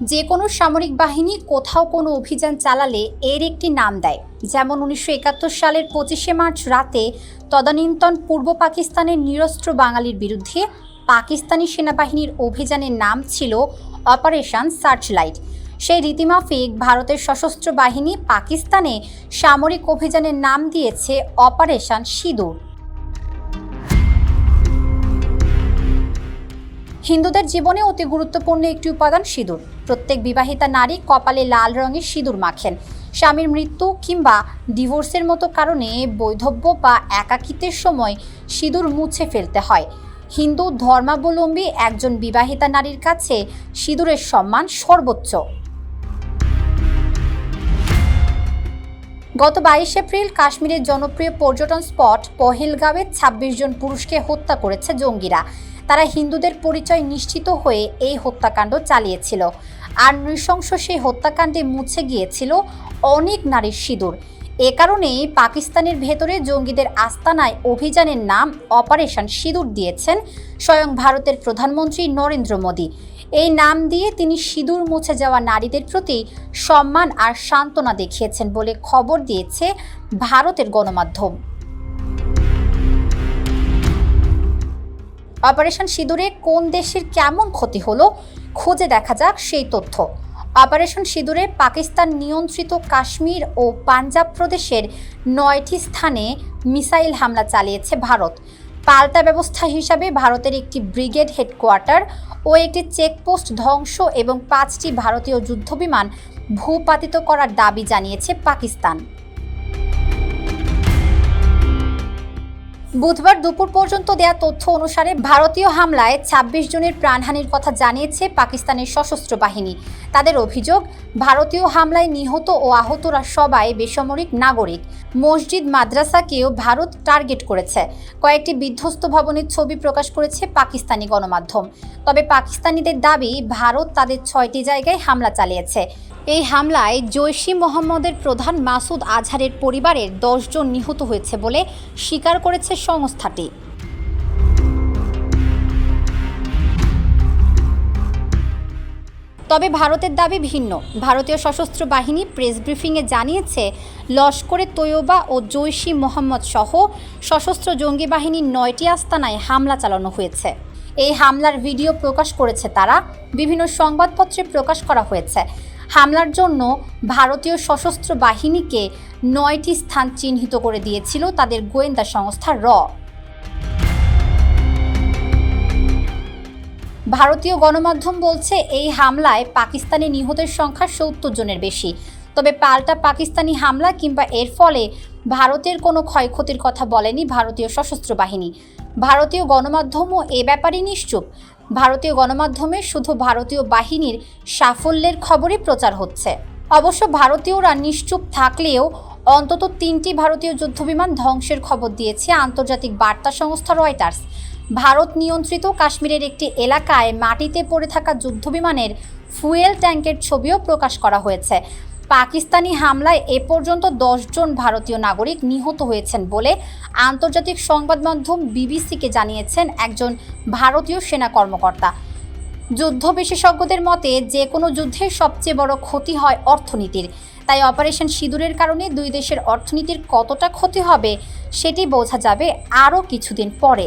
যে কোনো সামরিক বাহিনী কোথাও কোনো অভিযান চালালে এর একটি নাম দেয়। যেমন উনিশশো একাত্তর সালের পঁচিশে মার্চ রাতে তদানীন্তন পূর্ব পাকিস্তানের নিরস্ত্র বাঙালির বিরুদ্ধে পাকিস্তানি সেনাবাহিনীর অভিযানের নাম ছিল অপারেশন সার্চলাইট। সেই রীতিমাফিক ভারতের সশস্ত্র বাহিনী পাকিস্তানে সামরিক অভিযানের নাম দিয়েছে অপারেশন সিঁদুর। হিন্দুদের জীবনে অতি গুরুত্বপূর্ণ একটি উপাদান সিঁদুর। প্রত্যেক বিবাহিতা নারী কপালে লাল রঙের সিঁদুর মাখেন। স্বামীর মৃত্যু কিংবা ডিভোর্সের মতো কারণে বৈধব্য বা একাকিত্বের সময় সিঁদুর মুছে ফেলতে হয়। হিন্দু ধর্মাবলম্বী একজন বিবাহিতা নারীর কাছে সিঁদুরের সম্মান সর্বোচ্চ। গত বাইশ এপ্রিল কাশ্মীরের জনপ্রিয় পর্যটন স্পট পহেলগাঁওয়ে ছাব্বিশ জন পুরুষকে হত্যা করেছে জঙ্গিরা। তারা হিন্দুদের পরিচয় নিশ্চিত হয়ে এই হত্যাকাণ্ড চালিয়েছিল। আর নৃশংস সেই হত্যাকাণ্ডে মুছে গিয়েছিল অনেক নারীর সিঁদুর। এ কারণেই পাকিস্তানের ভেতরে জঙ্গিদের আস্তানায় অভিযানের নাম অপারেশন সিঁদুর দিয়েছেন স্বয়ং ভারতের প্রধানমন্ত্রী নরেন্দ্র মোদী। এই নাম দিয়ে তিনি সিঁদুর মুছে যাওয়া নারীদের প্রতি সম্মান আর সান্ত্বনা দেখিয়েছেন বলে খবর দিয়েছে ভারতের গণমাধ্যম। অপারেশন সিঁদুরে কোন দেশের কেমন ক্ষতি হলো খুঁজে দেখা যাক সেই তথ্য। অপারেশন সিঁদুরে পাকিস্তান নিয়ন্ত্রিত কাশ্মীর ও পাঞ্জাব প্রদেশের নয়টি স্থানে মিসাইল হামলা চালিয়েছে ভারত। পাল্টা ব্যবস্থা হিসাবে ভারতের একটি ব্রিগেড হেডকোয়ার্টার ও একটি চেকপোস্ট ধ্বংস এবং পাঁচটি ভারতীয় যুদ্ধবিমান ভূপাতিত করার দাবি জানিয়েছে পাকিস্তান। বুধবার দুপুর পর্যন্ত দেয়া তথ্য অনুসারে ভারতীয় হামলায় ২৬ জনের প্রাণহানির কথা জানিয়েছে পাকিস্তানের সশস্ত্র বাহিনী। তাদের অভিযোগ, ভারতীয় হামলায় নিহত ও আহতরা সবাই বেসামরিক নাগরিক। মসজিদ, মাদ্রাসাকেও ভারত টার্গেট করেছে। কয়েকটি বিধ্বস্ত ভবনের ছবি প্রকাশ করেছে পাকিস্তানি গণমাধ্যম। তবে পাকিস্তানিদের দাবি, ভারত তাদের ছয়টি জায়গায় হামলা চালিয়েছে। এই হামলায় জৈশি মোহাম্মদের প্রধান মাসুদ আজহারের পরিবারের দশজন নিহত হয়েছে বলে স্বীকার করেছে সংস্থাটি। তবে ভারতের দাবি ভিন্ন। ভারতীয় সশস্ত্র বাহিনী প্রেস ব্রিফিংয়ে জানিয়েছে, লস্করে তৈয়বা ও জৈশি মোহাম্মদ সহ সশস্ত্র জঙ্গি বাহিনীর নয়টি আস্তানায় হামলা চালানো হয়েছে। এই হামলার ভিডিও প্রকাশ করেছে তারা। বিভিন্ন সংবাদপত্রে প্রকাশ করা হয়েছে। হামলার জন্য ভারতীয় সশস্ত্র বাহিনীকে নয়টি স্থান চিহ্নিত করে দিয়েছিল তাদের গোয়েন্দা সংস্থা র। ভারতীয় গণমাধ্যম বলছে, এই হামলায় পাকিস্তানি নিহতের সংখ্যা সত্তর জনের বেশি। তবে পাল্টা পাকিস্তানি হামলা কিংবা এর ফলে ভারতের কোনো ক্ষয়ক্ষতির কথা বলেনি ভারতীয় সশস্ত্র বাহিনী। ভারতীয় গণমাধ্যমও এ ব্যাপারে নিশ্চুপ। ভারতীয় গণমাধ্যমে শুধু ভারতীয় বাহিনীর সাফল্যের খবরই প্রচার হচ্ছে। অবশ্য ভারতীয়রা নিশ্চুপ থাকলেও অন্তত তিনটি ভারতীয় যুদ্ধবিমান ধ্বংসের খবর দিয়েছে আন্তর্জাতিক বার্তা সংস্থা রয়টার্স। ভারত নিয়ন্ত্রিত কাশ্মীরের একটি এলাকায় মাটিতে পড়ে থাকা যুদ্ধবিমানের ফুয়েল ট্যাঙ্কের ছবিও প্রকাশ করা হয়েছে। পাকিস্তানি হামলায় এ পর্যন্ত জন ভারতীয় নাগরিক নিহত হয়েছেন বলে আন্তর্জাতিক সংবাদ মাধ্যম বিবিসিকে জানিয়েছেন একজন ভারতীয় সেনা কর্মকর্তা। যুদ্ধ বিশেষজ্ঞদের মতে, যে কোনো যুদ্ধের সবচেয়ে বড় ক্ষতি হয় অর্থনীতির। তাই অপারেশন সিঁদুরের কারণে দুই দেশের অর্থনীতির কতটা ক্ষতি হবে, সেটি বোঝা যাবে আরও কিছুদিন পরে।